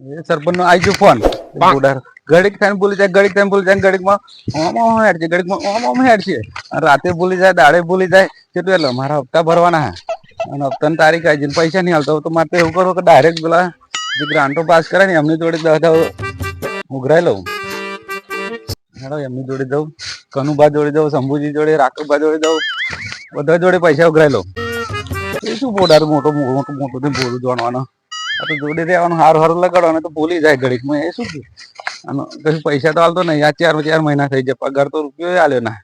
એ સરપંચ નો ગયો ફોન. બુડાર ઘડીક થઈને ભૂલી જાય ઘડીક થઈને ભૂલી જાય ઘડીકમાં ઓમ ઓમ હેડ છે ઘડીકમાં ઓમ ઓમ હેડ છે. રાતે ભૂલી જાય દાડે ભૂલી જાય કેટલું એટલે મારા હપ્તા ભરવાના હે. અને હપ્તાની તારીખ આવી જઈને પૈસા નહીં હાલતો તો મારે તો એવું કરો કે ડાયરેક્ટ પેલા જે ગ્રાન્ટો પાસ કરે ને એમની જોડે દસ દસ ઉઘરાઈ લઉં. હેડો એમની જોડે જાઉં કનુભા જોડે જાઉં શંભુજી જોડે રાકુભા જોડે જાઉં બધા જોડે પૈસા ઉઘરાઈ લઉં. એ શું બોડાર મોટો મોટું મોટું બોલું જાણવાનો આ તો જોડે રહેવાનું હાર હાર લગાડવાનું તો ભૂલી જાય ઘડીકમાં એ શું થયું આનો કશું પૈસા તો હાલતો નહીં. આ ચાર ચાર મહિના થઈ જાય પગાર તો રૂપિયો આલ્યો ના.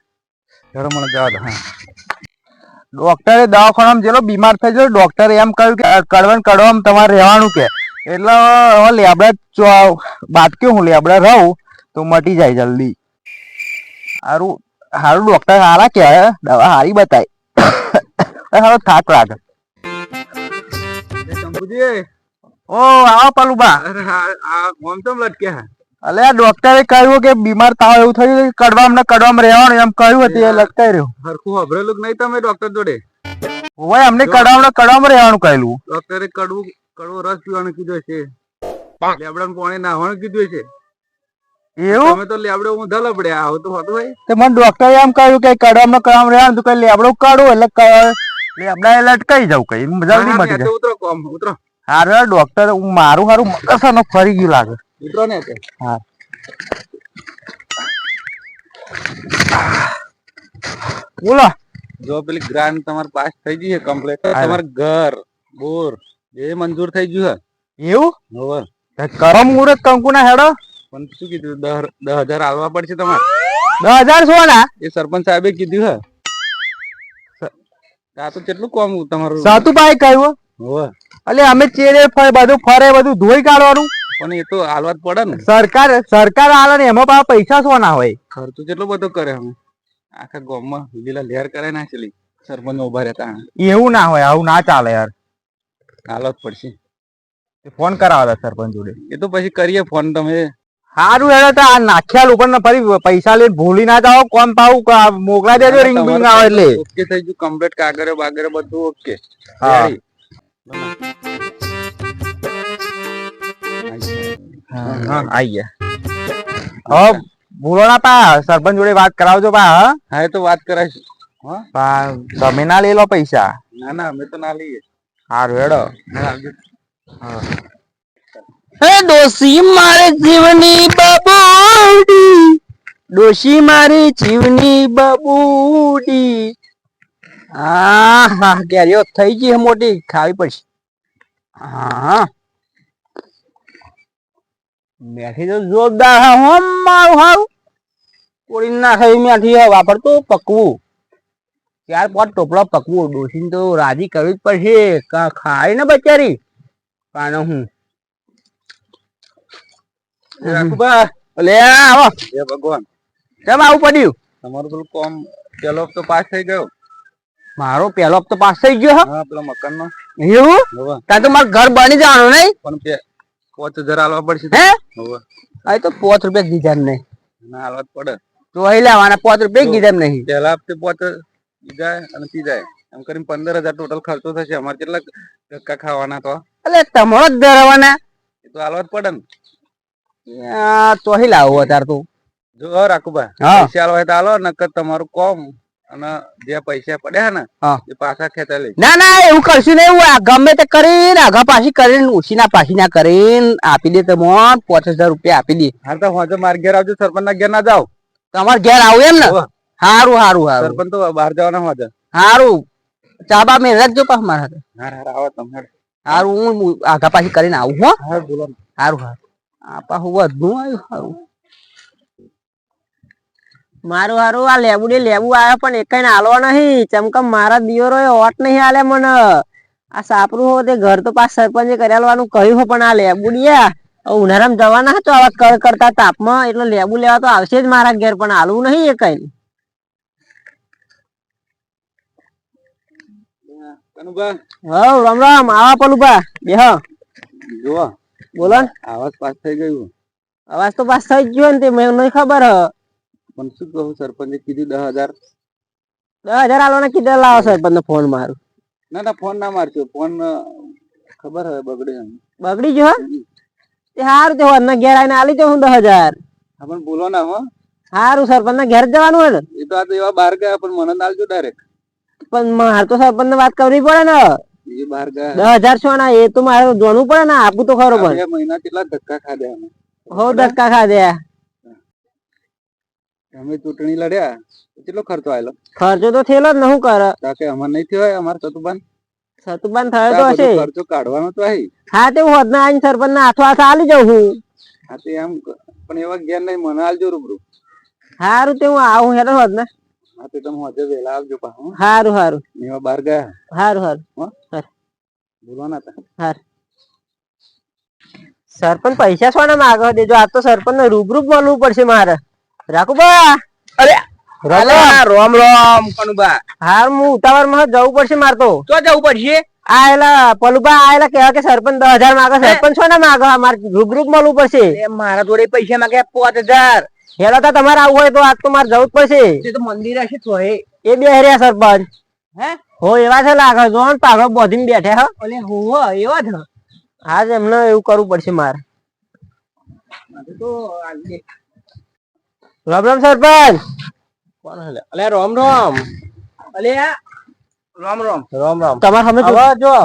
હેડો મને જવા દો હા. ડોક્ટરે દવાખાનામાં જેલો બીમાર થઈ ગયો ડોક્ટરે એમ કહ્યું કે કડવન કડવામાં તમારે રહેવાનું કે. એટલે હવે લેબડા બાટક્યો હું લેબડા રહું તો મટી જાય જલ્દી. હારું સારું ડોક્ટર હારા કે દવા સારી બતાય. સારો થાક લાગે. શંભુજી ઓ આવો પલુબા. અરે આ ઓમ તો લટકે હે? અલે આ ડોક્ટરે કહ્યું કે બીમાર તાવ એવું થયું કડવા કડવામાં ને કડવામાં રહેવાનું એમ કહ્યું હતું એ લટકાઈ રહ્યો. હરખું હભરેલું નહીં તમે ડોક્ટર જોડે? ઓય અમને કડવામાં ને કડવામાં રહેવાનું કહેલું. ડોક્ટરે કડવું કડવો રસ પીવાનું કીધું છે લેબડાનું પાણી નાહવાનું કીધું છે એવું? તમે તો લેબડો ઊંધા લબડ્યા આવું તો હોતું હોય. તે મને ડોક્ટરે એમ કહ્યું કે કડવામાં ને કડવામાં રહેવાનું તું કઈ લેબડો કાઢો એટલે લેબડા એ લટકાઈ જાવ કઈ જલ્દી મટી જાય. ઉતરો કોમ ઉતરો. હારું ડોક્ટર મારું હારું મગસાનો ફરી ગયું લાગે. મિત્રો ને હા. બોલો. જો પેલી ગ્રાન્ટ તમાર પાસ થઈ ગઈ છે કમ્પ્લીટ તમાર ઘર બોર એ મંજૂર થઈ ગયું એવું? છે હવે કરમ મુહૂર્ત કંકુના હેડો. પણ શું કીધું? દસ દસ હજાર આલવા પડશે તમારે. દસ હજાર શું ના એ સરપંચ સાહેબે કીધું હે આ તો કેટલું કોમ તમારું? સાતુભાઈ કહ્યું હોવે. એટલે અમે ચેડે ફરે બધું ફરે બધું ધોઈ કાઢવાનું. પણ એ તો હાલવા પડે ને. સરકાર સરકાર હાલે ને એમાં પાછા પૈસા શું ના હોય? ખર્ચો કેટલો બધો કરે અમે. આખા ગામમાં લીલા લહેર કરાઈ નાખેલી સરપંચ ઊભા રહેતા એવું ના હોય આવું ના ચાલે યાર. હાલત પડશે. ફોન કરાવતા સરપંચ જોડે. એ તો પછી કરીએ ફોન તમે. સારું હેડો તો આ નાખ્યા ઉપર ને ફરી પૈસા લઈને ભૂલી ના જાઓ કોમ પાવું મોકલા દેજો રિંગ બિંગ આવે એટલે. ઓકે થઈ ગયું કમ્પ્લીટ કાગરે બાગરે બધું ઓકે. હા. આઈ ગયા. હવે ભૂલો ના પા સરપંચ જોડે વાત કરાવજો પા હા. હા એ તો વાત કરાઈશું પા તમે ના લઈ લો પૈસા? ના ના અમે તો ના લઈએ. સારું હેડો. હે ડોસી મારે જીવની બબુડી. ડોસી મારી જીવની બબુડી. હા હા કેરીઓ થઈ ગઈ મોટી ખાવી પડશે. હા. મેઠી તો જોરદાર હા હોમ મારું હારું. કોળી નાખે મેઠી વાપરતું પકવું. ચાર પાંચ ટોપલા પકવું. ડોસીને તો રાજી કરવી જ પડશે. ખાય ને બચારી? કાનો હું? લે આવો. જય ભગવાન. કેમ આવું પડ્યું? તમારું પેલું કોમ પેલો તો પાસ થઈ ગયો? મારો પેલો તો પાસ થઈ ગયો હા. પેલો મકાન નો એવું હોવે. તો મારું ઘર બની જવાનું નહીં? પણ પાંચ હજાર આલવા પડશે હે? આ તો પાંચ રૂપિયા દીધા નહીં. ના આલવા પડે. તો અહીં લેવાના પાંચ રૂપિયા જ નહીં. પહેલા હપ્તે પાંચ જાય અને જાય. એમ કરીને પંદર હજાર ટોટલ ખર્ચો થશે. અમારે કેટલા ધક્કા ખાવાના તો. એટલે તમારો જ ધરવાના એ તો આલવા જ પડે ને. તો અહીં લાવો અત્યારે તું. જો રાખુભા. પૈસા આલવા હોય તો આલો નકર તમારું કોમ. અને જે પૈસા પડ્યા ને એ પાછા લઈ ના ના એવું કરશું નહીં એવું ગમે તે કરીને આગા પાછી કરીને ઉછીના પાછીના કરીને આપી દે તમને પાંચ હજાર રૂપિયા આપી દે. હા તો હોજો માર ઘેર આવજો સરપંચ ના ઘેર ના તમારે ઘેર આવું એમ ને? હારું હારું હારું. સરપંચ તો બહાર જવાના હોજે. હારું. ચાબા મેં રાખજો પાછ મારા હાથે. હા હા આવો તમે. હારું હું આગા પાછી કરીને આવું હો. હારું હારું. આ પાછું વધુ આવ્યું હારું. મારું હારું આ લેબુડે લેવું લેબુ પણ એક કઈ હાલવા નહીં. ચમકમ મારા દિયોરો ઓટ નહીં હાલે મને. આ સાપરું હો તે ઘર તો પાછ સરપંચે કરેલવાનું કહ્યું હો પણ આ લેબુડી ડિયા ઉનાળામાં જવાના હતો આવા કર કરતા તાપમાં. એટલે લેબુ લેવા તો આવશે જ મારા ઘેર પણ હાલવું નહીં એ કઈ. હવ રામ રામ. આવા પેલું બા બે જુઓ. બોલો. આવાજ પાસ થઈ ગયું. અવાજ તો પાસ થઈ ગયો ને તે મેં નહીં ખબર હ. પણ શું કહું સરપંચે કીધું દસ હજાર. દસ હજાર આલવાના કીધા લાવો સરપંચ ફોન મારું. ના ના ફોન ના મારજો ફોન ખબર હવે બગડે. બગડી જો તે હારું તે હોદના ઘેર આવીને આલી જાઉં હું દસ હજાર. પણ બોલો ના હો. હારું સરપંચ ના ઘેર જ જવાનું હોય ને. એ તો આ તો એવા બહાર ગયા પણ મને નાલજો ડાયરેક્ટ પણ મારે તો સરપંચ ને વાત કરવી પડે ને. એ બહાર ગયા. દસ હજાર છો ના એ તો મારે જોવાનું પડે ને આપવું તો ખરો પણ. મહિના કેટલા ધક્કા ખાધ્યા હો ધક્કા ખાધે. અમે ચૂંટણી લડ્યા કેટલો ખર્ચો આવેલો ખર્ચો તો થયેલો જ ને શું કરે કે અમાર નહીં થયો અમાર સતુબાન સતુબાન થયો તો હશે. ખર્ચો કાઢવાનો તો આહી હા તે હું હદના આવીને સરપંચ ના હાથો હાથ આલી જાઉં હું. હા તે એમ પણ એવા ગેર નહીં મને આલજો રૂબરૂ. હારું તે હું આવું હેડો હદના. હા તે તમે હજે વેલા આવજો પાછું હારું હારું. એવા બાર ગયા. હારું હારું. બોલવા ના તા સરપંચ પૈસા સોના માગો દેજો. આ તો સરપંચ ને રૂબરૂ બોલવું પડશે મારે. રાખું બા અરે રોમ રોમ કનુબા. હાર હું ઉતાવળમાં જવું પડશે મારે તો. તો જવું પડશે? આ પલુબા આયેલા કહેવા કે સરપંચ દસ હજાર માગે સરપંચ સોના માગો મારે રૂબરૂ મળવું પડશે. મારા જોડે પૈસા માંગે પાંચ હજાર. હેલો તો તમારે આવું હોય તો આજ તો મારે જવું જ પડશે. તો મંદિર હશે તો એ બે હર્યા સરપંચ. હે? હો એવા છે લાગે જો ને પાઘડો બોધીને બેઠે હો. ઓલે હોવો એવા જ આજ એમને એવું કરવું પડશે મારે. તો રામ રામ સરપંચ. કોણ હલે? અલે રોમ રોમ. અલે આ રોમ. રોમ રોમ. રોમ સામે જો.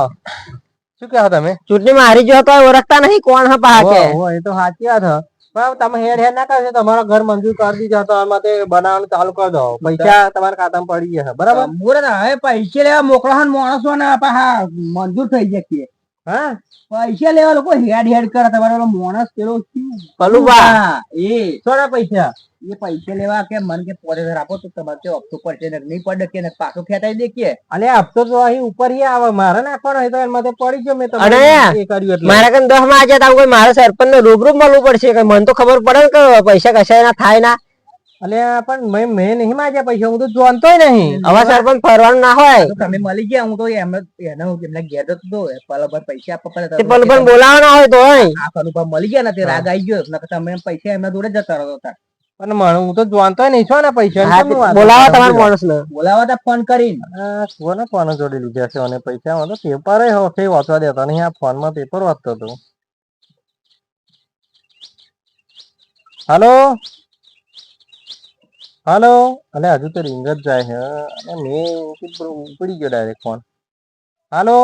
શું કહો તમે? ચૂંટણી મારી જો તો ઓળખતા નહીં કોણ હા પા કે એ તો સાચી વાત હ. પણ તમે હેડ હેડ ના કરશો તમારા ઘર મંજૂર કરી દીધા તો આમાં તે બનાવવાનું ચાલુ કરી દો. પૈસા તમારા ખાતામાં પડી જશે બરાબર? હવે પૈસા લેવા મોકલા માણસો ને મંજૂર થઈ જશે. હા? પૈસા લેવા લોકો હેડ હેડ કરે તમારે પેલો માણસ પેલો શું? પલુબા. એ. થોડા પૈસા? એ પૈસા લેવા કે મન કે પોતે આપો તો તમારે તે હપ્તો પડશે ને નહીં પડે કે પાછો ખેતાઈ દે કે. અને હપ્તો તો અહીં ઉપર ઈ આવે મારે નાખવાનો હોય તો એમાં તો પડી ગયો મેં તમને એ કર્યું એટલે. મારા કન દસમાં આજે તારું કોઈ મારા સરપંચ ને રૂબરૂ મળવું પડશે કે મને તો ખબર પડે ને કે પૈસા કશા ના થાય ના. આ પણ મેં મેં નહીં માંગ્યા પૈસા હું તો જોનતો નહીં. હવે સરપંચ ફરવાનું ના હોય. તમે મળી ગયા હું તો એમને એને હું એમને ઘેર હતો. એ પૈસા આપવા પડે પલભર પેલું બોલાવવાના હોય તો આ મળી ગયા ને તે રાગ આવી ગયો એટલે તમે પૈસા એમના જોડે જતા રહો હતા પણ મને હું તો જોનતો નહીં છો ને પૈસા બોલાવા તમારે તમારા માણસ ને બોલાવા તા ફોન કરીને. કોને ફોન જોડે લીધા છે અને પૈસા? તો પેપર હશે વાંચવા દેતા નહીં. આ ફોનમાં પેપર વાંચતો હતો. હાલો? હાલો. અલે હજુ તો રિંગ જ જાય છે. અને મેં ઉપડી ગયો ડાયરેક્ટ ફોન હાલો.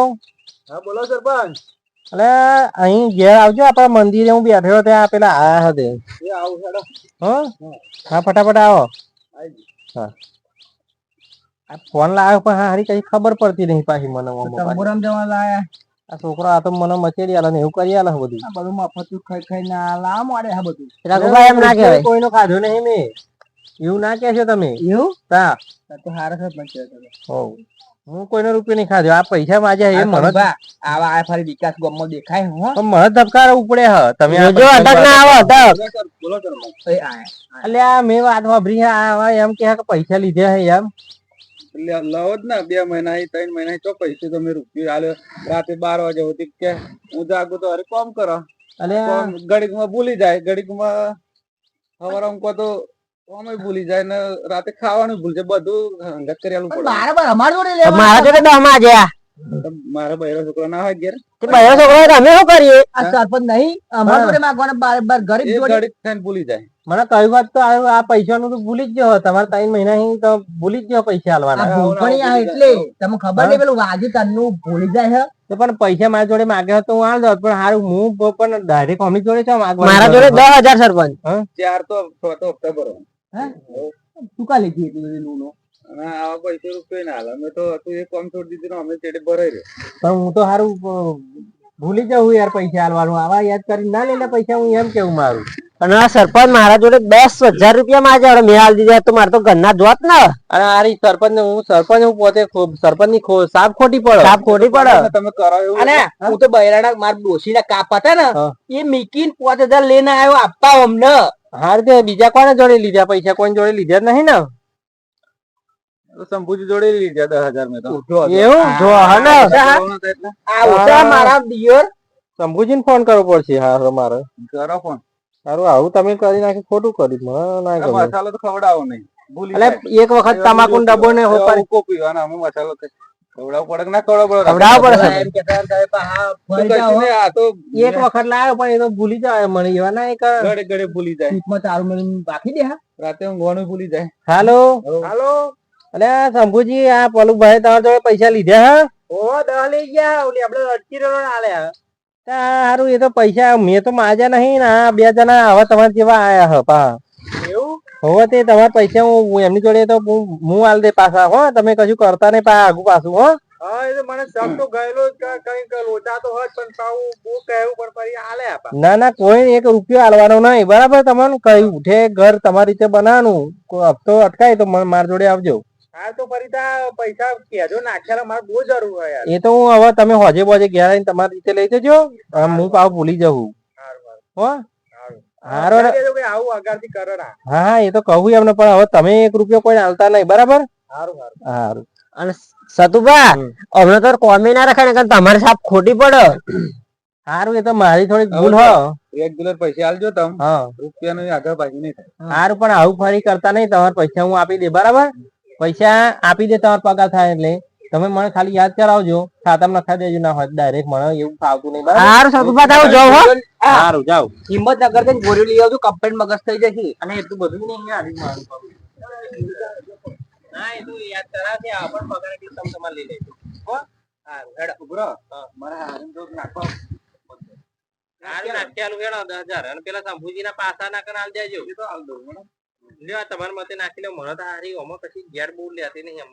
હા બોલો સરપંચ. અલે અહીં ઘેર આવજો. આપણા મંદિરે હું બેઠો ત્યાં પેલા આયા હતા. હં? ફટાફટ આવો. હા. ફોન લાવ્યો પણ હારી કઈ ખબર પડતી નહીં પાછી મને તંબુરામ જવા લાયા. આ છોકરો આ તો મને મચેડી આલે ને એવું કરી આલે બધું. બધું મફતું ખાઈ ખાઈ ના લા મળે હા બધું. કોઈનો ખાધો નહીં મેં. એવું ના કહેશો તમે? એવું? તા. તો હારા સાહેબ છે તમે. હોવ. હું કોઈનો રૂપિયો નહીં ખાધો. આ પૈસા માજે એ મને આવા આ ફરી વિકાસ ગામમાં દેખાય હો પણ મને ધબકાર ઉપડે હ. તમે આ જો અટક ના આવો અટક બોલો સરપંચ એટલે આ મેં વાત વાભરી આ આવા એમ કે કે પૈસા લીધા હે એમ. એટલે લાવો જ ને બે મહિના ત્રણ મહિના તો ચો પૈસે તમે રૂપિયો આલ્યો. રાતે બાર વાગે સુધી કે હું જાગું તો અરે કોમ કરો. એટલે આ- ઘડીકમાં ભૂલી જાય ઘડીકમાં સવારે અમુક તો કોમે ભૂલી જાય ને રાતે ખાવાનું ભૂલ જાય બધું હંગાત કરી પડે બરાબર અમાર જોડે લેવા મારા જોડે દસમાં તો મારા બૈરો છોકરો ના હોય ઘેર? તે છોકરો અમે શું કરીએ? આ સરપંચ નહીં અમાર જોડે માંગવાના બાર બાર ગરીબ જોડે. ઘડીક થઈને ભૂલી જાય. મને કઈ વાત તો આ પૈસાનું તો ભૂલી જ ગયો તમારે ત્રણ મહિના તો ભૂલી જ ગયો પૈસા હાલવાના. આલવાના ભૂલપણી આ એટલે તમને ખબર નહીં પેલું વાગ્યું તનનું ભૂલી જાય છે તો પણ પૈસા મારા જોડે માગ્યા હતો તો હું આલ પણ હારું હું પણ ડાયરેક્ટ અમી જોડે છે મારા જોડે દસ હજાર સરપંચ. ચાર તો તો હપ્તા ભરો શું કા લીધી એટલું બધું લૂનો? આવા પૈસે રૂપિયો ના હાલે અમે તો હતું એ કોમ છોડી દીધું અમે ચેડે ભરાઈ રહ્યો. પણ હું તો હારું ભૂલી જાઉં યાર પૈસા હાલવાનું આવા યાદ કરી ના લે પૈસા હું એમ કેવું મારું? અને આ સરપંચ મારા જોડે દસ હજાર રૂપિયા માં આજે મેં હાલ દીધા તો મારે તો ઘરના જોત ને. અને આરી સરપંચ હું સરપંચ હું પોતે સરપંચની સાફ ખોટી પડે. સાપ ખોટી પડે. તમે કરો અને હું? તો બૈરાના માર ડોશીના કાપ હતા ને. એ મીકીન પાંચ હજાર લઈને આવ્યો આપવા અમને. હાર તે બીજા કોને જોડે લીધા? પૈસા કોઈ જોડે લીધા જ નહીં ને? સંભુજી જોડે લીધા દસ હજાર મેં તો. એવું? જો હા ને કરવાનો તો એટલે. આ ઓછા મારા દિયર. શંભુજી ને ફોન કરવો પડશે. હા મારે. કરો ફોન સારું આવું તમે કરી નાખી ખોટું કર્યું મને ના ગમે. મસાલો તો ખવડાવો નહીં. એટલે એક વખત તમાકુ ડબ્બો ને એવા કોપી અમે મસાલો કઈ ખવડાવવું પડે કે ના પડે ખવડાવવું પડે એમ કહેતા હતા કે પાહા તો ફરી કશું જાઓ. નહીં, આ તો એક વખત લાવ્યો પણ એ તો ભૂલી જાય મને એવા ના એક ગળે ગળે ભૂલી જાય. સીટમાં ચાલુ બાકી દે રાતે ઊંઘવાનું ભૂલી જાય. હાલો. હાલો. અલે શંભુજી આ પલુભાઈ તમારા જોડે પૈસા લીધા હા? ઓ દહ લઈ ગયા. ઓલી આપડે અડકી રહ્યો આલ્યા તા હારું એ તો પૈસા મેં તો માજ્યા નહીં ને બે જણા હવે તમારા જેવા આયા હ પા. એવું? હવે તે તમારા પૈસા હું એમની જોડે તો હું હાલ આલ દે પાછા હો. તમે કશું કરતા નહીં પા આગુ પાછું હો. ના ના કોઈ એક રૂપિયો આલવાનો નહીં. બરાબર તમને કઈ ઉઠે ઘર તમારી રીતે બનાવવાનું. કોઈ હપ્તો અટકાય તો મારા જોડે આવજો. હા તો ફરી પૈસા કેજો નાખ્યા મારે બહુ જરૂર એ તો હું હવે તમે હોજે બોજે ગયા તમારી રીતે લઈ જજો. હું પાછું ભૂલી જવું હો. હારો ને. કહેજો કે આવું અગારથી કરો હા હા એ તો કહું એમને પણ હવે તમે એક રૂપિયો કોઈ આલતા નહીં બરાબર? સારું સારું સારું અને સતુભા અમને તો કોમી ના રખાય ને તમારી સાપ ખોટી પડે. સારું એ તો મારી થોડી ભૂલ હ. રેગ્યુલર પૈસા આલજો તમે. હા. રૂપિયાનું આગળ પાછું નહીં સારું પણ આવું ફરી કરતા નહીં તમારા પૈસા હું આપી દે બરાબર? પૈસા આપી દે તમારો પગાર થાય એટલે. તમે મને ખાલી યાદ કરાવજો. ખાતામાં નખાઈ દેજો ના હોય ડાયરેક્ટ મને એવું ફાવતું નહીં સારું સારું સતુભા થાવ હો. સારું જાઓ. હિંમતનગરથી ગોળી લઈ આવજો કમ્પ્લેન મગજ થઈ જશે. અને એટલું બધું નહીં યાર. મારું ના એ તો યાદ કરાવશે આ પગાર એટલે તમે તમારે લઈ લેજો. હો? સારું હેડો. ઊભો મારા હારીને તો નાખવા સારું નાખી હેડો દસ હજાર. અને પેલા શંભુજીના પાસા ના કરાલ દેજો. એ તો હાલ દઉં? લ્યો તમારા મતે નાખી લો મને તો હારી ઓમાં પછી ગેર બહુ લેતી નહીં એમ.